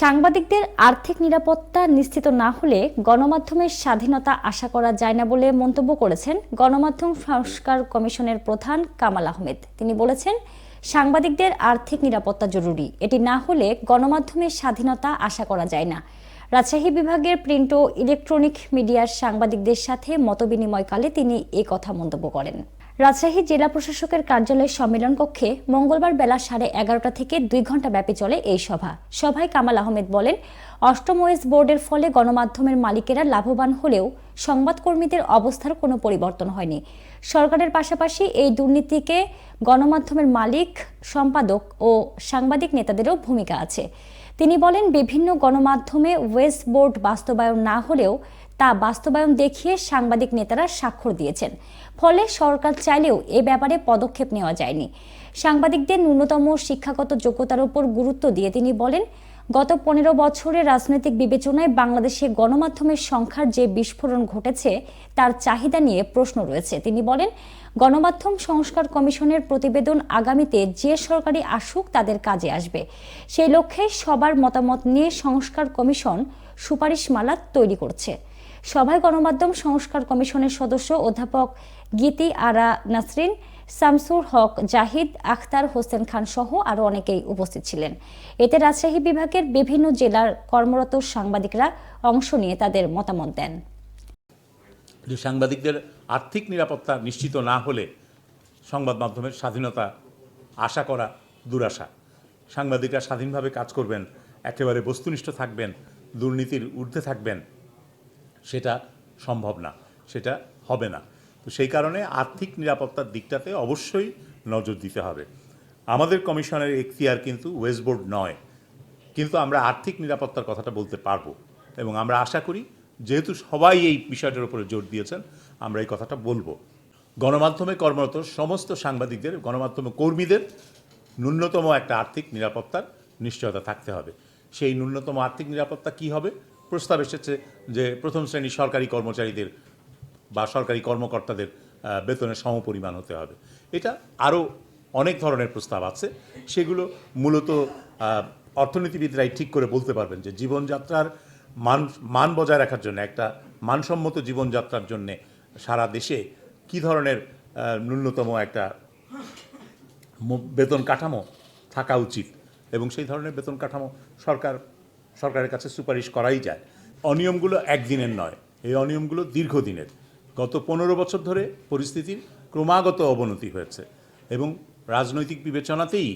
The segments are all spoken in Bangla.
সাংবাদিকদের আর্থিক নিরাপত্তা নিশ্চিত না হলে গণমাধ্যমের স্বাধীনতা আশা করা যায় না বলে মন্তব্য করেছেন গণমাধ্যম সংস্কার কমিশনের প্রধান কামাল আহমেদ। তিনি বলেছেন, সাংবাদিকদের আর্থিক নিরাপত্তা জরুরি। এটি না হলে গণমাধ্যমের স্বাধীনতা আশা করা যায় না। রাজশাহী বিভাগের প্রিন্ট ও ইলেকট্রনিক মিডিয়ার সাংবাদিকদের সাথে মতবিনিময়কালে তিনি এ কথা মন্তব্য করেন। রাজশাহী জেলা প্রশাসকের কার্যালয়ের সম্মেলন কক্ষে মঙ্গলবার বেলা সাড়ে এগারোটা থেকে দুই ঘণ্টা ব্যাপী চলে এই সভা। সভায় কামাল আহমেদ বলেন, অষ্টম ওয়েস বোর্ডের ফলে গণমাধ্যমের মালিকেরা লাভবান হলেও সংবাদকর্মীদের অবস্থার কোনো পরিবর্তন হয়নি। সরকারের পাশাপাশি এই দুর্নীতিকে গণমাধ্যমের মালিক, সম্পাদক ও সাংবাদিক নেতাদেরও ভূমিকা আছে। তিনি বলেন, বিভিন্ন গণমাধ্যমে ওয়েস্ট বোর্ড বাস্তবায়ন না হলেও তা বাস্তবায়ন দেখিয়ে সাংবাদিক নেতারা স্বাক্ষর দিয়েছেন। ফলে সরকার চাইলেও এ ব্যাপারে পদক্ষেপ নেওয়া যায়নি। সাংবাদিকদের ন্যূনতম শিক্ষাগত যোগ্যতার উপর গুরুত্ব দিয়ে তিনি বলেন গত পনেরো বছরে রাজনৈতিক বিবেচনায় বাংলাদেশে গণমাধ্যমের সংখ্যার যে বিস্ফোরণ ঘটেছে, তার চাহিদা নিয়ে প্রশ্ন রয়েছে। তিনি বলেন, গণমাধ্যম সংস্কার কমিশনের প্রতিবেদন আগামীতে যে সরকারি আসুক তাদের কাজে আসবে। সেই লক্ষ্যে সবার মতামত নিয়ে সংস্কার কমিশন সুপারিশমালা তৈরি করছে। সভায় গণমাধ্যম সংস্কার কমিশনের সদস্য অধ্যাপক গীতি আরা নাসরিন শামসুর হক, জাহিদ আখতার হোসেন খান সহ আরও অনেকেই উপস্থিত ছিলেন। এতে রাজশাহী বিভাগের বিভিন্ন জেলার কর্মরত সাংবাদিকরা অংশ নিয়ে তাদের মতামত দেন। সাংবাদিকদের আর্থিক নিরাপত্তা নিশ্চিত না হলে সংবাদ মাধ্যমের স্বাধীনতা আশা করা দুরাশা। সাংবাদিকরা স্বাধীনভাবে কাজ করবেন, একেবারে বস্তুনিষ্ঠ থাকবেন, দুর্নীতির ঊর্ধ্বে থাকবেন, সেটা সম্ভব না, সেটা হবে না। তো সেই কারণে আর্থিক নিরাপত্তার দিকটাতে অবশ্যই নজর দিতে হবে। আমাদের কমিশনের এখতিয়ার কিন্তু ওয়েস্ট বোর্ড নয়, কিন্তু আমরা আর্থিক নিরাপত্তার কথাটা বলতে পারব এবং আমরা আশা করি যেহেতু সবাই এই বিষয়টার উপরে জোর দিয়েছেন, আমরা এই কথাটা বলব। গণমাধ্যমে কর্মরত সমস্ত সাংবাদিকদের, গণমাধ্যমে কর্মীদের ন্যূনতম একটা আর্থিক নিরাপত্তার নিশ্চয়তা থাকতে হবে। সেই ন্যূনতম আর্থিক নিরাপত্তা কি হবে? প্রস্তাব এসেছে যে প্রথম শ্রেণির সরকারি কর্মচারীদের বা সরকারি কর্মকর্তাদের বেতনের সমপরিমাণ হতে হবে। এটা আরও অনেক ধরনের প্রস্তাব আছে। সেগুলো মূলত অর্থনীতিবিদরাই ঠিক করে বলতে পারবেন যে জীবনযাত্রার মান মান বজায় রাখার জন্য, একটা মানসম্মত জীবনযাত্রার জন্য সারা দেশে কি ধরনের ন্যূনতম একটা বেতন কাঠামো থাকা উচিত এবং সেই ধরনের বেতন কাঠামো সরকার, সরকারের কাছে সুপারিশ করাই যায়। অনিয়মগুলো একদিনের নয়। এই অনিয়মগুলো দীর্ঘদিনের। গত পনেরো বছর ধরে পরিস্থিতির ক্রমাগত অবনতি হয়েছে এবং রাজনৈতিক বিবেচনাতেই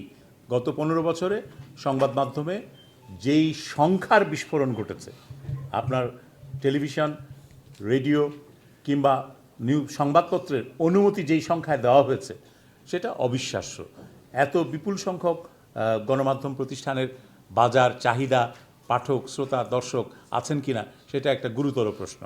গত পনেরো বছরে সংবাদ মাধ্যমে যেই সংখ্যার বিস্ফোরণ ঘটেছে, আপনার টেলিভিশন, রেডিও কিংবা নিউ, সংবাদপত্রের অনুমতি যেই সংখ্যায় দেওয়া হয়েছে, সেটা অবিশ্বাস্য। এত বিপুল সংখ্যক গণমাধ্যম প্রতিষ্ঠানের বাজার, চাহিদা, পাঠক, শ্রোতা, দর্শক আছেন কিনা, সেটা একটা গুরুতর প্রশ্ন।